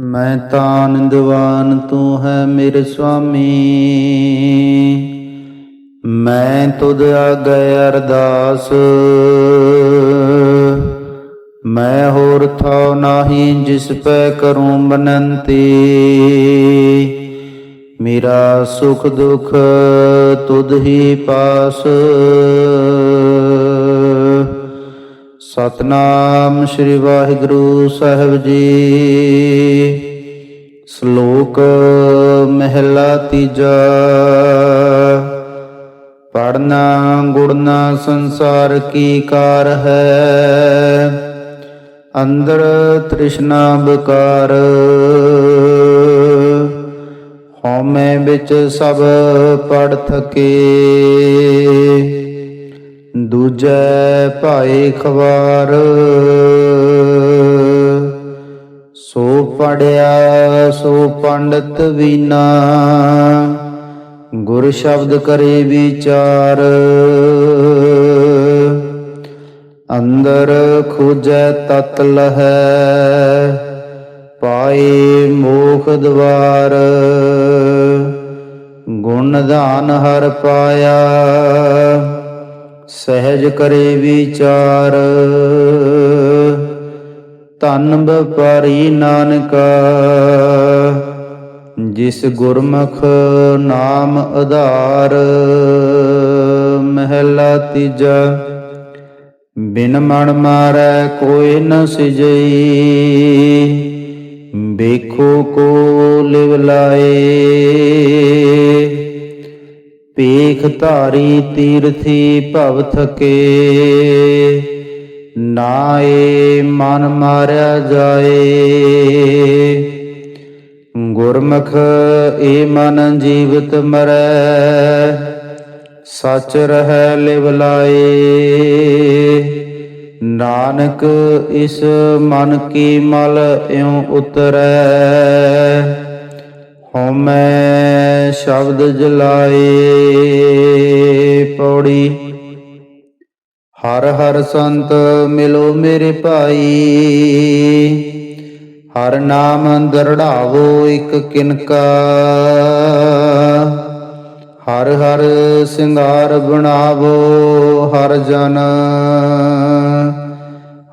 ਮੈਂ ਤਾਂ ਨਿੰਦਵਾਨ ਤੂੰ ਹੈ ਮੇਰੇ ਸੁਆਮੀ ਮੈਂ ਤੁਧ ਆਗੇ ਅਰਦਾਸ। ਮੈਂ ਹੋਰ ਥਾਉ ਨਾਹੀ ਜਿਸ ਪੈ ਕਰੂੰ ਬਨੰਤੀ। ਮੇਰਾ ਸੁਖ ਦੁਖ ਤੁਧ ਹੀ ਪਾਸ। ਸਤਨਾਮ ਸ੍ਰੀ ਵਾਹਿਗੁਰੂ ਸਾਹਿਬ ਜੀ। ਸ਼ਲੋਕ ਮਹਿਲਾ ਤੀਜਾ। ਪੜਨਾ ਗੁੜਨਾ ਸੰਸਾਰ ਕੀ ਕਾਰ ਹੈ? ਅੰਦਰ ਤ੍ਰਿਸ਼ਨਾ ਬਕਾਰ। ਹਉਮੈ ਵਿੱਚ ਸਭ ਪੜ ਥਕੇ। ਦੂਜੈ ਭਾਏ ਖਵਾਰ। ਸੋ ਪੜਿਆ ਸੋ ਪੰਡਤ ਵੀਨਾ ਗੁਰ ਸ਼ਬਦ ਕਰੇ ਵਿਚਾਰ। ਅੰਦਰ ਖੋਜੈ ਤਤ ਲਹੈ, ਪਾਏ ਮੋਖ ਦਵਾਰ। ਗੁਣ ਦਾਨ ਹਰ ਪਾਇਆ। ਸਹਿਜ ਕਰੇ ਵਿਚਾਰ। ਤਨ ਵਪਾਰੀ ਨਾਨਕਾ, ਜਿਸ ਗੁਰਮੁਖ ਨਾਮ ਆਧਾਰ, ਮਹਿਲਾ ਤੀਜਾ, ਬਿਨ ਮਨ ਮਾਰੈ ਕੋਈ ਨ ਸਿਜਈ। ਵੇਖੋ ਕੋ ਲਿਵ ਲਾਏ। ਪੇਖ ਧਾਰੀ ਤੀਰਥੀ ਭਵ ਥਕੇ ਨਾਏ ਮਨ ਮਾਰਿਆ ਜਾਏ। ਗੁਰਮੁਖ ਏ ਮਨ ਜੀਵਤ ਮਰੈ। ਸਚ ਰਹਿ ਲਿਵ ਲਾਏ। ਨਾਨਕ ਇਸ ਮਨ ਕੀ ਮਲ ਇਉ ਉਤਰੈ। ਹਉਮੈ ਸ਼ਬਦ ਜਲਾਏ ਪੌੜੀ। ਹਰ ਹਰ ਸੰਤ ਮਿਲੋ ਮੇਰੇ ਭਾਈ। ਹਰ ਨਾਮ ਦਰੜਾਵੋ ਇੱਕ ਕਿਨਕਾ। ਹਰ ਹਰ ਸਿੰਗਾਰ ਬਣਾਵੋ ਹਰ ਜਨ।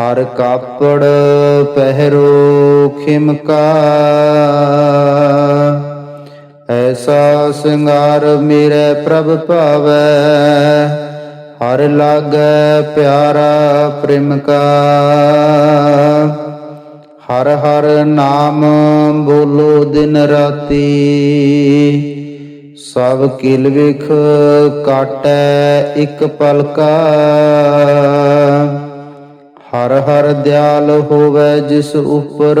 ਹਰ ਕਾਪੜ ਪਹਿਰੋ ਖਿਮਕਾ। ਐਸਾ ਸਿੰਗਾਰ ਮੇਰੇ ਪ੍ਰਭ ਭਾਵੈ, ਹਰ ਲਾਗੈ ਪਿਆਰਾ ਪ੍ਰੇਮ ਕਾ। ਹਰ ਹਰ ਨਾਮ ਬੋਲੋ ਦਿਨ ਰਾਤੀ, ਸਭ ਕਿਲ ਵਿਖ ਕਾਟੈ ਇੱਕ ਪਲਕਾ। ਹਰ ਹਰ ਦਿਆਲ ਹੋਵੇ ਜਿਸ ਉਪਰ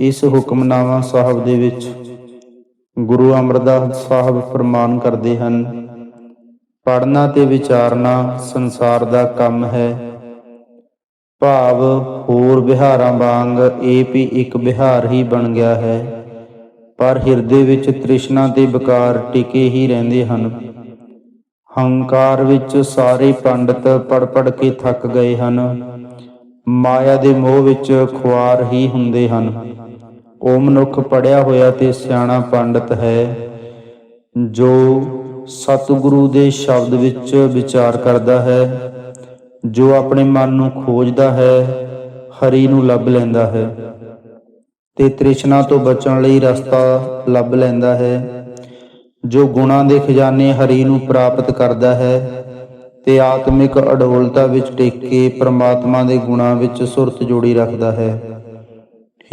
ਇਸ ਹੁਕਮਨਾਮਾ ਸਾਹਿਬ ਦੇ ਵਿੱਚ ਗੁਰੂ ਅਮਰਦਾਸ ਸਾਹਿਬ ਫਰਮਾਨ ਕਰਦੇ ਹਨ ਪੜਨਾ ਤੇ ਵਿਚਾਰਨਾ ਸੰਸਾਰ ਦਾ ਕੰਮ ਹੈ। ਭਾਵ ਹੋਰ ਵਿਹਾਰਾਂ ਵਾਂਗ ਇਹ ਵੀ ਇੱਕ ਵਿਹਾਰ ਹੀ ਬਣ ਗਿਆ ਹੈ। ਪਰ ਹਿਰਦੇ ਵਿੱਚ ਤ੍ਰਿਸ਼ਨਾ ਤੇ ਵਿਕਾਰ ਟਿਕੇ ਹੀ ਰਹਿੰਦੇ ਹਨ। ਹੰਕਾਰ ਵਿੱਚ ਸਾਰੇ ਪੰਡਤ ਪੜ ਪੜ ਕੇ ਥੱਕ ਗਏ ਹਨ। ਮਾਇਆ ਦੇ ਮੋਹ ਵਿੱਚ ਖੁਆਰ ਹੀ ਹੁੰਦੇ ਹਨ। ਉਹ ਮਨੁੱਖ ਪੜਿਆ ਹੋਇਆ ਤੇ ਸਿਆਣਾ ਪੰਡਤ ਹੈ, ਜੋ ਸਤਿਗੁਰੂ ਦੇ ਸ਼ਬਦ ਵਿੱਚ ਵਿਚਾਰ ਕਰਦਾ ਹੈ, ਜੋ ਆਪਣੇ ਮਨ ਨੂੰ ਖੋਜਦਾ ਹੈ, ਹਰੀ ਨੂੰ ਲੱਭ ਲੈਂਦਾ ਹੈ ਤੇ ਤ੍ਰਿਸ਼ਨਾ ਤੋਂ ਬਚਣ ਲਈ ਰਸਤਾ ਲੱਭ ਲੈਂਦਾ ਹੈ, ਜੋ ਗੁਣਾਂ ਦੇ ਖਜ਼ਾਨੇ ਹਰੀ ਨੂੰ ਪ੍ਰਾਪਤ ਕਰਦਾ ਹੈ ਤੇ ਆਤਮਿਕ ਅਡੋਲਤਾ ਵਿੱਚ ਟਿਕ ਕੇ ਪ੍ਰਮਾਤਮਾ ਦੇ ਗੁਣਾਂ ਵਿੱਚ ਸੁਰਤ ਜੋੜੀ ਰੱਖਦਾ ਹੈ।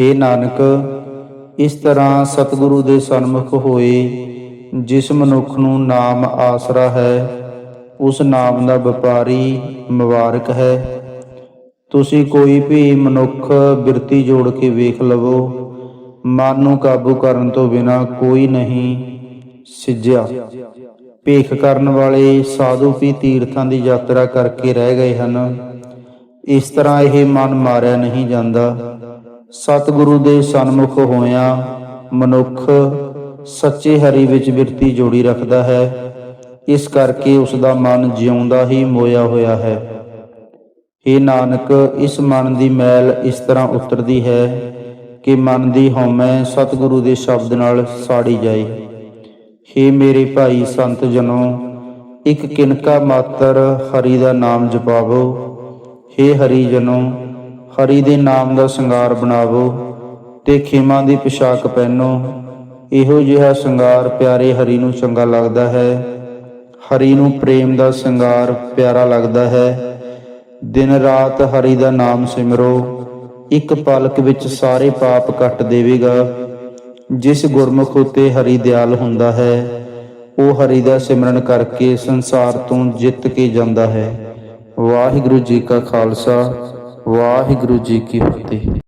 हे ਨਾਨਕ, ਇਸ ਤਰ੍ਹਾਂ ਸਤਿਗੁਰੂ ਦੇ ਸਨਮੁਖ ਹੋਏ, ਜਿਸ ਮਨੁੱਖ ਨੂੰ ਨਾਮ ਆਸਰਾ ਹੈ, ਉਸ ਨਾਮ ਦਾ ਵਪਾਰੀ ਮੁਬਾਰਕ ਹੈ। ਤੁਸੀਂ ਕੋਈ ਵੀ ਮਨੁੱਖ ਬਿਰਤੀ ਜੋੜ ਕੇ ਵੇਖ ਲਵੋ, ਮਨ ਨੂੰ ਕਾਬੂ ਕਰਨ ਤੋਂ ਬਿਨਾ ਕੋਈ ਨਹੀਂ ਸਿੱਜਿਆ। ਭੇਖ ਕਰਨ ਵਾਲੇ ਸਾਧੂ ਵੀ ਤੀਰਥਾਂ ਦੀ ਯਾਤਰਾ ਕਰਕੇ ਰਹਿ ਗਏ ਹਨ। ਇਸ ਤਰ੍ਹਾਂ ਇਹ ਮਨ ਮਾਰਿਆ ਨਹੀਂ ਜਾਂਦਾ। ਸਤਿਗੁਰੂ ਦੇ ਸਨਮੁਖ ਹੋਇਆ ਮਨੁੱਖ ਸੱਚੇ ਹਰੀ ਵਿੱਚ ਬਿਰਤੀ ਜੋੜੀ ਰੱਖਦਾ ਹੈ। ਇਸ ਕਰਕੇ ਉਸ ਦਾ ਮਨ ਜਿਉਂਦਾ ਹੀ ਮੋਇਆ ਹੋਇਆ ਹੈ। ਇਹ ਨਾਨਕ, ਇਸ ਮਨ ਦੀ ਮੈਲ ਇਸ ਤਰ੍ਹਾਂ ਉਤਰਦੀ ਹੈ ਕਿ ਮਨ ਦੀ ਹਉਮੈ ਸਤਿਗੁਰੂ ਦੇ ਸ਼ਬਦ ਨਾਲ ਸਾੜੀ ਜਾਏ। ਹੇ ਮੇਰੇ ਭਾਈ ਸੰਤ ਜਨੋ, ਇੱਕ ਕਿਨਕਾ ਮਾਤਰ ਹਰੀ ਦਾ ਨਾਮ ਜਪਾਵੋ। ਹੇ ਹਰੀ ਜਨੋ ਹਰੀ ਦੇ ਨਾਮ ਦਾ ਸ਼ਿੰਗਾਰ ਬਣਾਵੋ ਤੇ ਖੇਮਾਂ ਦੀ ਪੋਸ਼ਾਕ ਪਹਿਨੋ। ਇਹੋ ਜਿਹਾ ਸ਼ਿੰਗਾਰ ਪਿਆਰੇ ਹਰੀ ਨੂੰ ਚੰਗਾ ਲੱਗਦਾ ਹੈ। ਹਰੀ ਨੂੰ ਪ੍ਰੇਮ ਦਾ ਸ਼ਿੰਗਾਰ ਪਿਆਰਾ ਲੱਗਦਾ ਹੈ। ਦਿਨ ਰਾਤ ਹਰੀ ਦਾ ਨਾਮ ਸਿਮਰੋ। ਇੱਕ ਪਲਕ ਵਿੱਚ ਸਾਰੇ ਪਾਪ ਕੱਟ ਦੇਵੇਗਾ। ਜਿਸ ਗੁਰਮੁਖ ਉਤੇ ਹਰੀ ਦਿਆਲ ਹੁੰਦਾ ਹੈ, ਉਹ ਹਰੀ ਦਾ ਸਿਮਰਨ ਕਰਕੇ ਸੰਸਾਰ ਤੋਂ ਜਿੱਤ ਕੇ ਜਾਂਦਾ ਹੈ। ਵਾਹਿਗੁਰੂ ਜੀ ਕਾ ਖਾਲਸਾ। ਵਾਹਿਗੁਰੂ ਜੀ ਕੀ ਫਤਿਹ।